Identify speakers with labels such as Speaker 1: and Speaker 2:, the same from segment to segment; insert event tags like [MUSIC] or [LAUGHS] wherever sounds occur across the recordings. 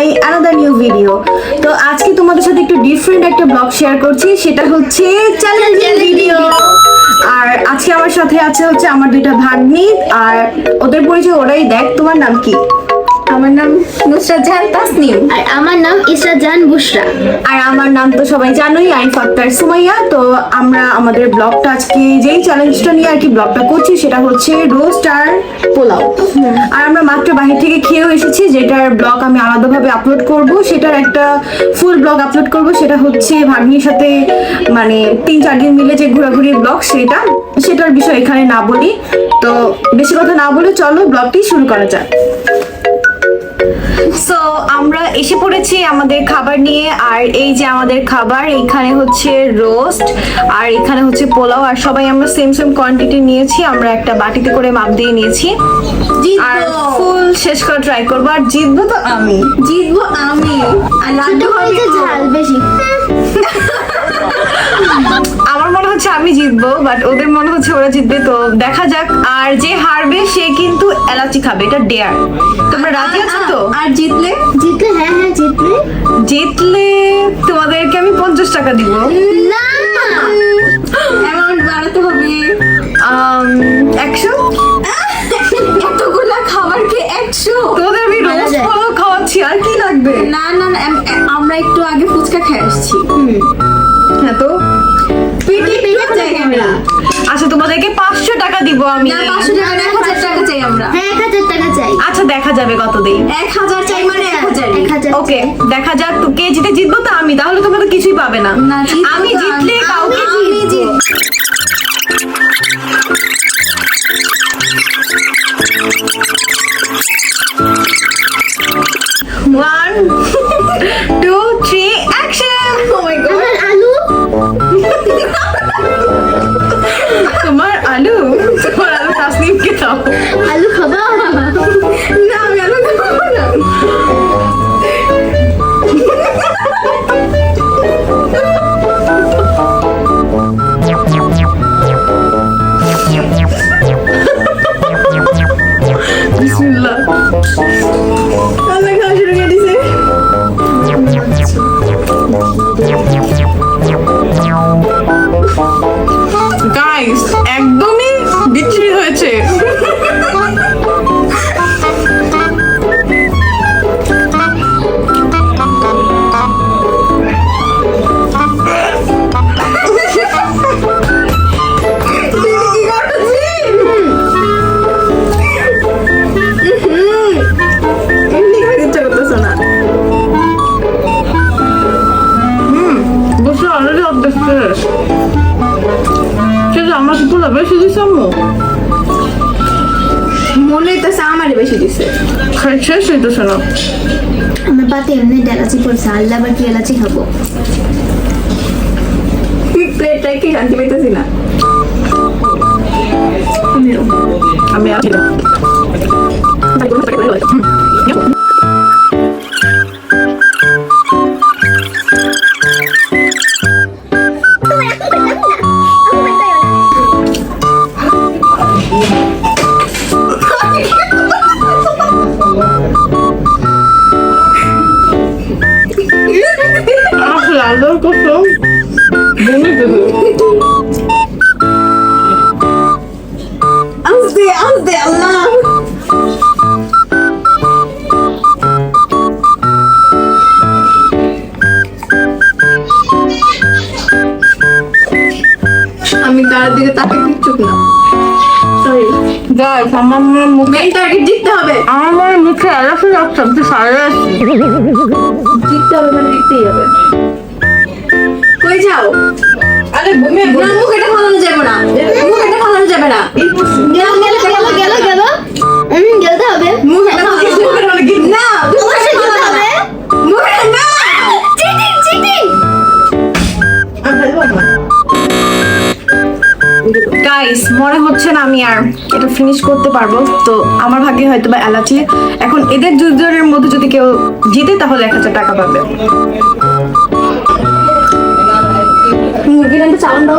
Speaker 1: My another new video তো আজকে তোমাদের সাথে একটু ডিফারেন্ট একটা ব্লগ শেয়ার করছি সেটা হচ্ছে চ্যালেঞ্জিং ভিডিও আর আজকে আমার সাথে আছে হচ্ছে আমার দুইটা ভাগ্নি আর ওদের পরিচয় ওরাই দেখ তোমার নাম কি?
Speaker 2: আমার নাম নুসরাত জাহান তাসনিম।
Speaker 3: আর আমার নাম ইসরাত জাহান বুশরা।
Speaker 1: আর আমার নাম তো সবাই জানোই আইন ফাক্তার সুমাইয়া তো আমরা আমাদের ব্লগটা আজকে যেই চ্যালেঞ্জটা নিয়ে আর কি ব্লগটা করছি সেটা হচ্ছে রোস্ট আর পোলাও। আর আমরা মাত্র বাহির থেকে খেয়েও এসেছি যেটার ব্লগ আমি আলাদাভাবে আপলোড করব। সেটার একটা ফুল ব্লগ আপলোড করব সেটা হচ্ছে ভাগ্নির সাথে মানে তিন চার দিন মিলে যে ঘোরাঘুরির ব্লগ সেটা সেটার বিষয় এখানে না বলি। তো বেশি কথা না বলে চলো ব্লগটি শুরু করা যাক। সো আমরা এসে পড়েছি আমাদের খাবার নিয়ে আর এই যে আমাদের খাবার এখানে হচ্ছে রোস্ট আর এখানে হচ্ছে পোলাও আর সবাই আমরা সেম সেম কোয়ান্টিটি নিয়েছি আমরা একটা বাটিতে করে মাপ দিয়ে নিয়েছি। আর ফুল শেষ করে ট্রাই করব আর জিতবো তো আমি।
Speaker 2: জিতবো আমি। আর লাড্ডু
Speaker 3: ঝাল বেশি। [LAUGHS]
Speaker 1: আমি জিতবো বাট ওদের মনে হচ্ছে ওরা জিতবে তো দেখা যাক। আর যে হারবে সে কিন্তু এলাচি খাবে এটা ডেয়ার তোমরা রাজি আছো তো?
Speaker 2: আর জিতলে?
Speaker 3: জিতলে হ্যাঁ হ্যাঁ জিতলে।
Speaker 1: জিতলে তোমাদেরকে আমি পঞ্চাশ টাকা দিব।
Speaker 3: না!
Speaker 2: অ্যামাউন্ট বাড়াতে হবে।
Speaker 1: একশো? [LAUGHS]
Speaker 2: এতগুলা খাবার কি একশো?
Speaker 1: তোদের আমি রোজ। খাওয়াচ্ছি আর কি লাগবে?
Speaker 2: না না আমরা একটু আগে ফুচকা খেয়ে আসছি।
Speaker 1: হ্যাঁ তো আচ্ছা তোমাদেরকে পাঁচশো টাকা দিব আমি।
Speaker 2: না পাঁচশো টাকা না, এক হাজার টাকা চাই আমরা।
Speaker 3: হ্যাঁ এক হাজার টাকা চাই।
Speaker 1: আচ্ছা দেখা যাবে কত দিই
Speaker 2: এক হাজার চাই মানে এক হাজার।
Speaker 3: এক হাজার
Speaker 1: ওকে দেখা যাক তো কে জিতে জিতবো তো আমি তাহলে তোমরা তো কিছুই পাবে না। আমি জিতলে কাউকে জিতবো। সেটা আমার কি পুরো বেশি দিছে আম্মু।
Speaker 2: মনে হইতেছে বেশি দিছে।
Speaker 1: শেষ হইতেছে না।
Speaker 3: আমার পাতে এমনি এলাচি পড়ছে আল্লাহ আবার কি এলাচি খাব?
Speaker 2: প্লেটটা কি শান্তি পাইতেছি না।
Speaker 1: আমি আমি আল্লাহর কসম বমি দেবে
Speaker 2: আস্তে আস্তে আল্লাহ। আমি তার দিকে তাকে কিচ্ছুক না। সরি
Speaker 1: গাইস আমার মুখে
Speaker 2: টার্গেট জিততে হবে।
Speaker 1: আমার মুখে আমি তো সারা
Speaker 2: জিততে হবে মানে জিততেই হবে। কই যাও।
Speaker 1: আরে
Speaker 2: না মুখ এটা ফালানো যাবে না। মুখ এটা ফালানো যাবে না।
Speaker 3: গেল গেল গেল গেল গেল। হুম গেলতে হবে।
Speaker 2: মুখ এটা না।
Speaker 3: অবশ্যই গেলতে হবে।
Speaker 2: মুখ না
Speaker 3: চিটিং চিটিং
Speaker 1: গাইস মনে হচ্ছে না আমি আর এটা ফিনিশ করতে পারব। তো আমার ভাগ্যে হয়তো বা এলাচি। এখন এদের দুজনের মধ্যে যদি কেউ জিতে তাহলে এক হাজার টাকা পাবে। গানটা চালান দাও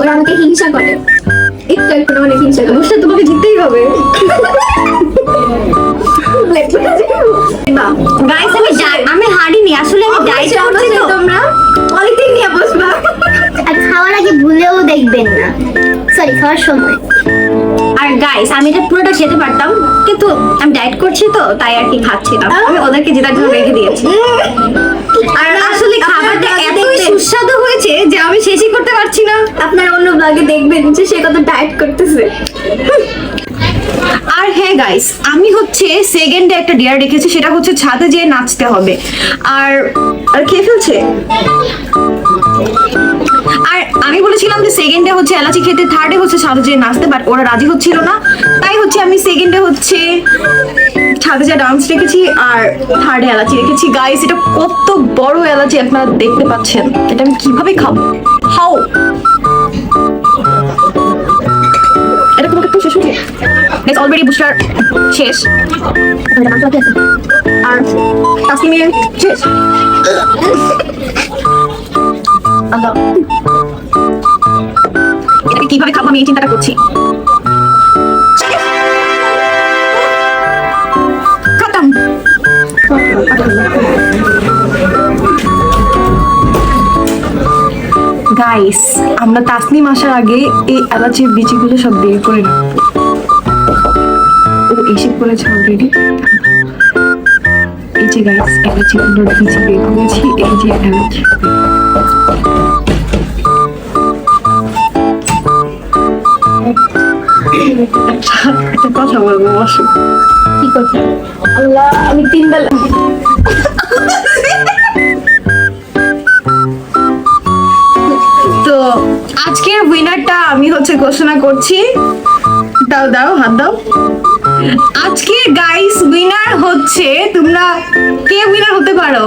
Speaker 1: ওরা?
Speaker 3: আমাকে
Speaker 2: হিংসা করে। একটু একটু অনেক হিংসা
Speaker 1: করে। তোমাকে জিততেই হবে।
Speaker 2: ব্ল্যাক
Speaker 1: গাইস আমি আমি হারিনি আসলে আমি
Speaker 3: আগে ভুলেও দেখবেন না। সরি খাওয়ার
Speaker 4: আর গাইস আমি এটা পুরোটা খেতে পারতাম কিন্তু আমি ডায়েট করছি তো তাই আর কি খাচ্ছি না আমি ওদেরকে জেতার জন্য রেখে দিয়েছি। আর আসলে খাবারটা এত সুস্বাদু হয়েছে যে আমি শেষই করতে পারছি না।
Speaker 3: আপনারা অন্য ব্লগে দেখবেন যে সে কত ডায়েট করতেছে।
Speaker 1: আর হ্যাঁ গাইস আমি হচ্ছে সেকেন্ডে একটা ডিয়ার রেখেছি, সেটা হচ্ছে ছাদে যেয়ে নাচতে হবে। আর আর খেয়ে ফেলছে? আর আমি বলেছিলাম যে সেকেন্ডে হচ্ছে এলাচি খেতে থার্ডে হচ্ছে ছাদে যেয়ে নাচতে বাট ওরা রাজি হচ্ছিল না। তাই হচ্ছে আমি সেকেন্ডে হচ্ছে ছাদে যা ডান্স রেখেছি, আর থার্ডে এলাচি রেখেছি। গাইস এটা কত বড় এলাচি আপনারা দেখতে পাচ্ছেন। এটা আমি কীভাবে খাব? হাও গাইস অলরেডি বুস্টার শেষ আর তাসলিমের শেষ আল্লাহ এটাকে কীভাবে খাব আমি এই চিন্তাটা করছি। খতম। গাইস আমরা তাসনিম আসার আগে এই এলাচির বিচিগুলো সব বের করে ও এসে পড়েছে অলরেডি এই যে গাইস এলাচি গুলোর বিচি বের করেছি এই যে একটা কথা তো আজকের উইনারটা আমি হচ্ছে ঘোষণা করছি। দাও দাও, হাত দাও। আজকের গাইস উইনার হচ্ছে তোমরা কে উইনার হতে পারো?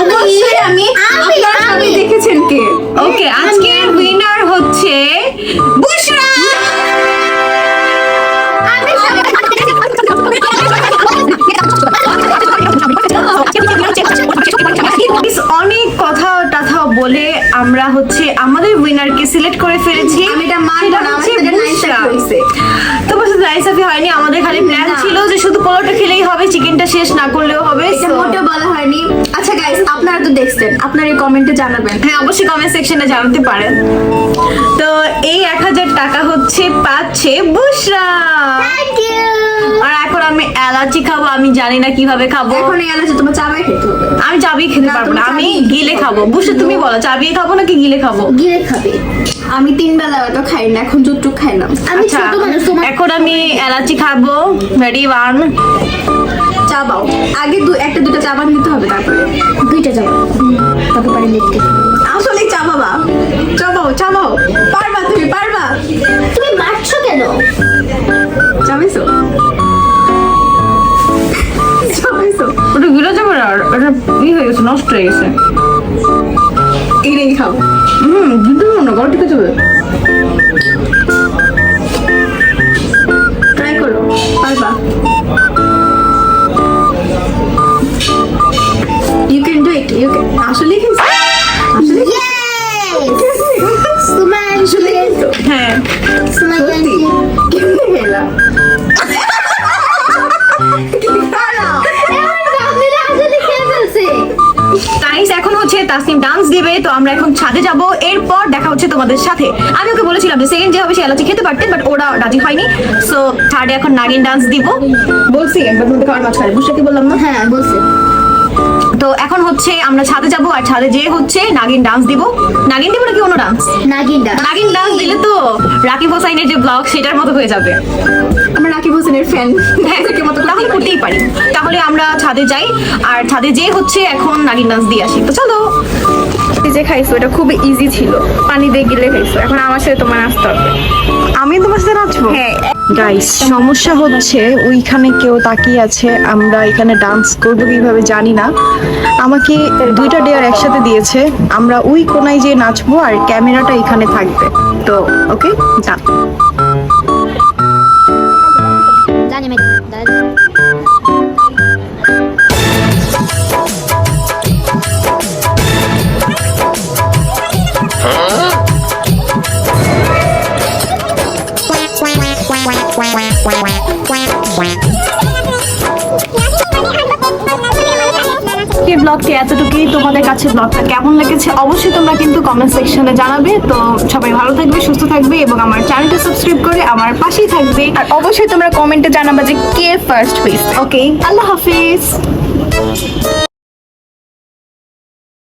Speaker 2: অবশ্যই আমি। আপনারা সবাই দেখেছেন কে?
Speaker 1: ওকে আজকের উইনার হচ্ছে বুশরা অনেক কথা টাথা বলে আমরা হচ্ছে আমাদের উইনারকে সিলেক্ট করে ফেলেছি।
Speaker 2: আমি এটা মানবো
Speaker 1: সেটা
Speaker 2: না,
Speaker 1: নাইসাফি হয়নি আমাদের খালি প্ল্যান ছিল যে শুধু পোলাওটা খেলেই হবে চিকেনটা শেষ না করলেও হবে
Speaker 2: এটা মোটেও বলা হয়নি। আচ্ছা গাইস আপনারা তো দেখছেন আপনারা এই কমেন্টে জানাবেন।
Speaker 1: হ্যাঁ অবশ্যই কমেন্ট সেকশনে জানাতে পারেন। তো এই এক হাজার টাকা হচ্ছে পাচ্ছে বুশরা।
Speaker 3: থ্যাংক ইউ
Speaker 1: আর এখন আমি এলাচি খাব আমি জানি না কীভাবে খাব।
Speaker 2: এখন এই এলাচি তোমার চাবাই খেতে হবে।
Speaker 1: আমি চাবিয়ে খেতে পারব না আমি গিলে খাব।
Speaker 2: হবে।
Speaker 1: বুঝে তুমি বলো চাবিয়ে খাব নাকি গিলে খাব?
Speaker 3: গিয়ে খাবে।
Speaker 2: আমি তিন বেলা তো খাই না এখন যুটুক খাইলাম
Speaker 3: আমি
Speaker 1: আচ্ছা
Speaker 3: ছোট মানুষ তোমার
Speaker 1: এখন আমি এলাচি খাব। রেডি ওয়ান
Speaker 2: চাবাও আগে দু একটা দুটো চাবা নিতে হবে তারপরে।
Speaker 3: দুইটা কত পারে দেখতে
Speaker 2: আসলে চাবাবা চাবাও চাবাও পারবা তুমি পারবা।
Speaker 3: তুমি মারছো কেন?
Speaker 2: চাবাইছো
Speaker 1: এটা ই হয়ে গেছে নষ্ট হয়ে গেছে।
Speaker 2: এইটাই খাও।
Speaker 1: হুম পারব না গলা টিকে যাবে
Speaker 2: ট্রাই করো পারবা। You can do it you can আসলে কি আসলে
Speaker 3: ইয়েস
Speaker 1: আমরা এখন ছাদে যাব। এরপর দেখা হচ্ছে তোমাদের সাথে। আমি ওকে বলেছিলাম যে সেকেন্ড যে হবে সে এলাচি খেতে পারতেন বাট ওরা রাজি হয়নি। সো থার্ডে এখন নাগিন ডান্স দিব। বলছি একবার মধ্যে খাওয়ার মাঝখানে বুঝতে কি বললাম না
Speaker 3: হ্যাঁ বলছে।
Speaker 1: তো এখন হচ্ছে আমরা ছাদে যাব আর ছাদে যেয়ে হচ্ছে নাগিন ডান্স দিব। নাগিন দিব নাকি অন্য ডান্স
Speaker 3: নাগিনটা
Speaker 1: নাগিন ডান্স দিলে তো রাকিব হোসাইনের যে ব্লগ সেটার মতো হয়ে যাবে।
Speaker 2: আমরা রাকিব হোসেনের ফ্যান
Speaker 1: হ্যাঁ তাহলে করতেই পারি। তাহলে আমরা ছাদে যাই আর ছাদে যেয়ে হচ্ছে এখন নাগিন ডান্স দিয়ে আসি। তো চলো।
Speaker 2: তুই যে খাইছো এটা খুব ইজি ছিল। পানি দিয়ে গিলে খাইছো। এখন আমার সাথে তোমার আসতে হবে।
Speaker 1: আমি তোমার সাথে নাচবো?
Speaker 2: হ্যাঁ।
Speaker 5: গাইস সমস্যা হচ্ছে ওইখানে কেউ তাকিয়ে আছে আমরা এখানে ডান্স করব কীভাবে জানি না। আমাকে দুইটা ডেয়ার একসাথে দিয়েছে আমরা ওই কোনায় যেয়ে নাচবো আর ক্যামেরাটা এখানে থাকবে। তো ওকে যান
Speaker 1: আজকের ব্লগটি এতটুকুই। তোমাদের কাছে ব্লগটা কেমন লেগেছে অবশ্যই তোমরা কিন্তু কমেন্ট সেকশনে জানাবে। তো সবাই ভালো থাকবে, সুস্থ থাকবে এবং আমার চ্যানেলটা সাবস্ক্রাইব করে আমার পাশেই থাকবে।
Speaker 2: আর অবশ্যই তোমরা কমেন্টে জানাবে যে কে ফার্স্ট হয়েছে।
Speaker 1: ওকে আল্লাহ হাফিজ।